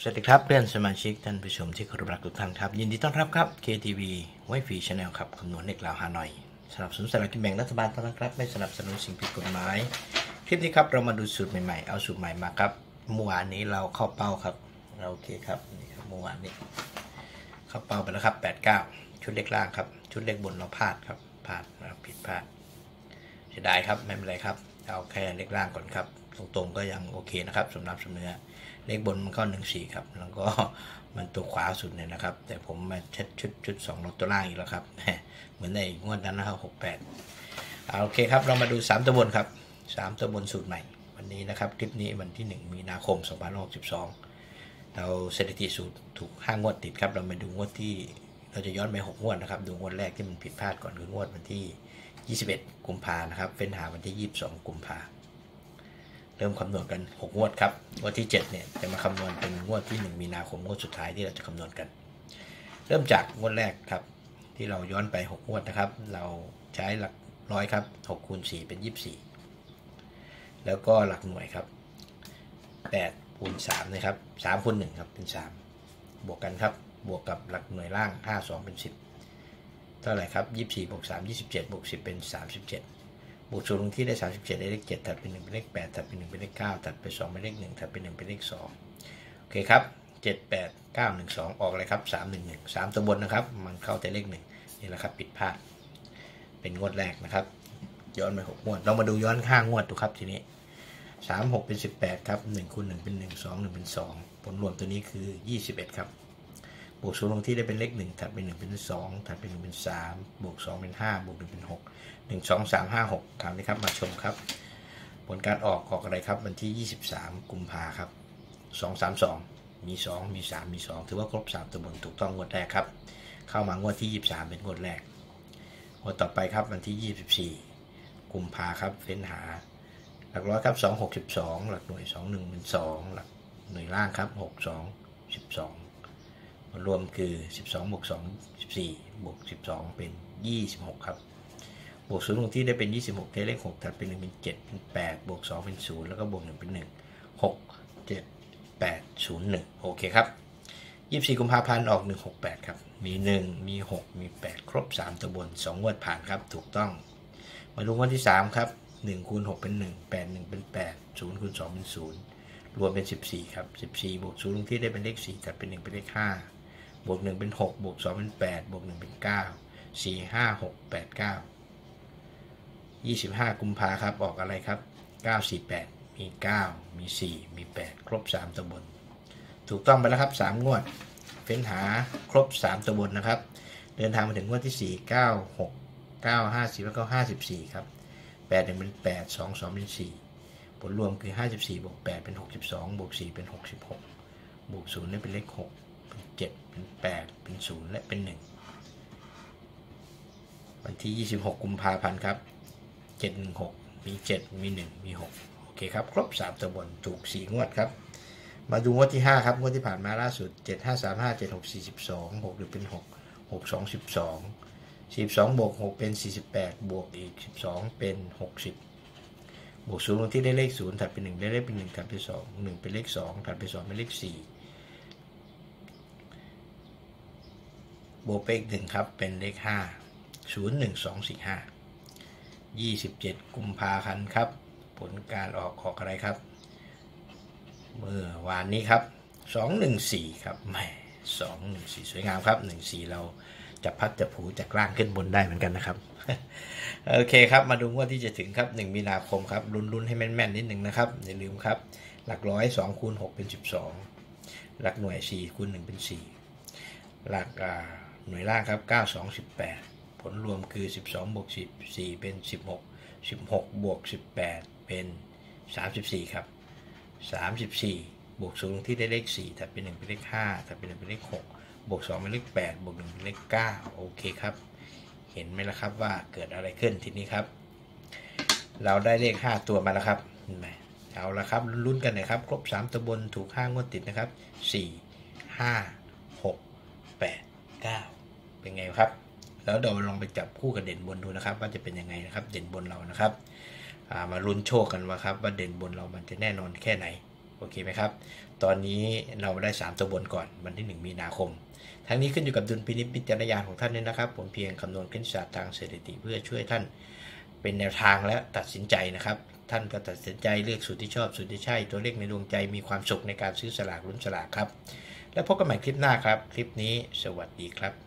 สวัสดีครับเพื่อนสมาชิกท่านผู้ชมที่เคารพรักทุกท่านครับ ยินดีต้อนรับครับ KTV ไวฟรีชาแนลครับคำนวณเลขลาวฮานอยสนับสนุนสลากกินแบ่งรัฐบาลเท่านั้นครับ ไม่สนับสนุนสิ่งผิดกฎหมาย คลิปนี้ครับเรามาดูสูตรใหม่ๆ เอาสูตรใหม่มาครับเมื่อวานนี้เราเข้าเป้าครับ เราโอเคครับนี่ครับเมื่อวานนี้ เข้าเป้าไปแล้วครับ 89 ชุดเลขล่างครับ ชุดเลขบนเราพลาดครับพลาดเราผิดพลาดเสียดายครับไม่เป็นไรครับเอาแค่เลขล่างก่อนครับ ตรงๆก็ยังโอเคนะครับสำหรับสำเนื้อ เลขบนมันก็หนึ่งสี่ครับ แล้วก็มันตัวขวาสุดเนี่ยนะครับ แต่ผมมาเช็ดชุดชุดสองลดตัวล่างอีกแล้วครับ เหมือนในงวดนั้นนะครับหกแปดโอเคครับ เรามาดูสามตัวบนครับสามตัวบนสูตรใหม่ วันนี้นะครับ คลิปนี้วันที่หนึ่งมีนาคมสองพันหกสิบสองเราสถิติสูตรถูกห้างวดติดครับ เรามาดูงวดที่เราจะย้อนไปหกงวดนะครับ ดูงวดแรกที่มันผิดพลาดก่อนคืองวดวันที่ 21 กุมภานะครับเฟ้นหาวันที่ 22 กุมภา เริ่มคำนวณกัน 6 งวดครับ งวดที่ 7 เนี่ยจะมาคำนวณเป็นงวดที่ 1 มีนาคมงวดสุดท้ายที่เราจะคำนวณกัน เริ่มจากงวดแรกครับ ที่เราย้อนไป 6 งวดนะครับ เราใช้หลักร้อยครับ6คูณ4เป็น 24 แล้วก็หลักหน่วยครับ8คูณ3นะครับ3คูณ1ครับเป็น 3 บวกกันครับ บวกกับหลักหน่วยล่าง 5 2 เป็น 10 เท่าไหร่ครับ 24บวก3 27บวก10 เป็น 37 บวกศูนย์ลงที่ได้ 37ได้เลข7ถัดเป็น1เป็นเลข8ถัดเป็น1เป็นเลข9ถัดไป2เป็นเลข1ถัดเป็น1เป็นเลข2โอเคครับ7 8 9 1 2 ออกเลยครับ 3 1 1 3 ตัวบนนะครับ มันเข้าแต่เลข 1 นี่แหละครับผิดพลาด เป็นงวดแรกนะครับ ย้อนไป6งวด เรามาดูย้อนข้างงวดดูครับทีนี้ 3 6 เป็น 18 ครับ1คูณ1เป็น 1 2 1 เป็น 2 ผลรวมตัวนี้คือ 21 ครับ วกศูนย์ลงที่ได้เป็นเลข1ถัดเป็น1เป็น2ถัดเป็น1เป็น3บวก2เป็น5บวก1เป็น6 1 2 3 5 6คราวนี้ครับมาชมครับ ผลการออกออกอะไรครับวันที่23กุมภาครับ2 3 2มี2มี3มี2ถือว่าครบ3ตัวบนถูกต้องงวดแรกครับ เข้ามางวดที่23เป็นงวดแรกงวดต่อไปครับวันที่24กุมภาครับเฟ้นหา หลักร้อยครับ2 6 12หลักหน่วย2 1เป็น2หลักหน่วยล่างครับ6 2 12 รวมคือ 12บวก2 14บวก12 เป็น 26 ครับบวกศูนย์ลงที่ได้เป็น 26ได้เลข6ถัดเป็น1เป็น7เป็น8บวก2เป็น0แล้วก็บวก1เป็น1 6 7 8 0 1 โอเคครับ 24 กุมภาพันธ์ออก 168 ครับ มี 1 มี 6 มี 8 ครบ 3 ตัวบน 2 งวดผ่านครับ ถูกต้อง มาดูงวดที่ 3 ครับ1คูณ6เป็น 1 8 1 เป็น 8 0คูณ2เป็น 0 รวมเป็น 14 ครับ 14 บวก0ลงที่ได้เป็นเลข4ถัดเป็น 1 เป็นเลข 5 บวก1เป็น6บวก2เป็น8บวก1เป็น9 4 5 6 8 9 25 กุมภาครับ ออกอะไรครับ 948 มี 9 มี 4 มี 8 ครบ 3 ตัวบน ถูกต้องไปแล้วครับ 3 งวด เฟ้นหาครบ 3 ตัวบนนะครับ เดินทางมาถึงงวดที่ 4 9 6 9 50แล้วก็54 ครับ 8 1 เป็น 8 2 2 เป็น 4 ผลรวมคือ 54บวก8เป็น 62บวก4เป็น 66บวก0นี่เป็นเลข6 7 เป็น 8 เป็น 0 และเป็น 1 วันที่ 26 กุมภาพันธ์ครับเจ็ดหนึ่งหกมีเจ็ดมีหนึ่งมีหกโอเคครับ ครบสามตัวบนถูกสี่งวดครับ มาดูงวดที่ห้าครับ งวดที่ผ่านมาล่าสุดเจ็ดห้าสามห้าเจ็ดหกสี่สิบสองหกหรือเป็นหกหกสองสิบสองสิบสองบวกหกเป็นสี่สิบแปดบวกอีกสิบสองเป็นหกสิบบวกศูนย์ลงที่ได้เลขศูนย์ถัดเป็นหนึ่งได้เลขเป็นหนึ่งถัดไปสองหนึ่งเป็นเลขสองถัดไปสองเป็นเลข สี่บวกไปอีกหนึ่งครับ เป็นเลขห้าศูนย์หนึ่งสองสี่ห้า27กุมภาพันธ์ครับ ผลการออกออกอะไรครับ เมื่อวานนี้ครับ214ครับแหม214สวยงามครับ14เราจะพัดจะผูจากล่างขึ้นบนได้เหมือนกันนะครับโอเคครับมาดูงวดที่จะถึงครับ1มีนาคมครับลุ้นๆให้แม่นๆนิดหนึ่งนะครับอย่าลืมครับ หลักร้อย2คูณ6เป็น 12 หลักหน่วย4คูณ1เป็น 4 หลักอะ หน่วยล่างครับ 9 2 18 ผลรวมคือ 12 บวก 14 เป็น 16 16 บวก 18 เป็น 34 ครับ 34 บวก0ลงที่ได้เลข 4ถัดเป็น 1 เป็นเลข 5ถัดเป็น 1 เป็นเลข 6 บวก 2 เป็นเลข 8 บวก 1 เป็นเลข 9 โอเคครับ เห็นไหมล่ะครับว่าเกิดอะไรขึ้นทีนี้ครับ เราได้เลข 5 ตัวมาแล้วครับเห็นไหมเอาละครับลุ้นกันหน่อยครับ ครบ 3 ตัวบนถูก 5 งวดติดนะครับ 4 5 6 8 9 เป็นไงครับ แล้วเดี๋ยวลองไปจับคู่กับเด่นบนดูนะครับ ว่าจะเป็นยังไงนะครับ เด่นบนเรานะครับมาลุ้นโชคกันว่าครับว่าเด่นบนเรามันจะแน่นอนแค่ไหนโอเคไหมครับ ตอนนี้เราได้ 3 ตัวบนก่อนวันที่ 1 มีนาคม ทั้งนี้ขึ้นอยู่กับดุลพินิจพิจารณาของท่านด้วยนะครับ ผมเพียงคำนวณขึ้นศาสตร์ทางสถิติ เพื่อช่วยท่านเป็นแนวทางและตัดสินใจนะครับ ท่านก็ตัดสินใจเลือกสูตรที่ชอบสูตรที่ใช่ ตัวเลขในดวงใจมีความสุขในการซื้อสลากลุ้นสลากครับ แล้วพบกันใหม่คลิปหน้าครับ คลิปนี้สวัสดีครับ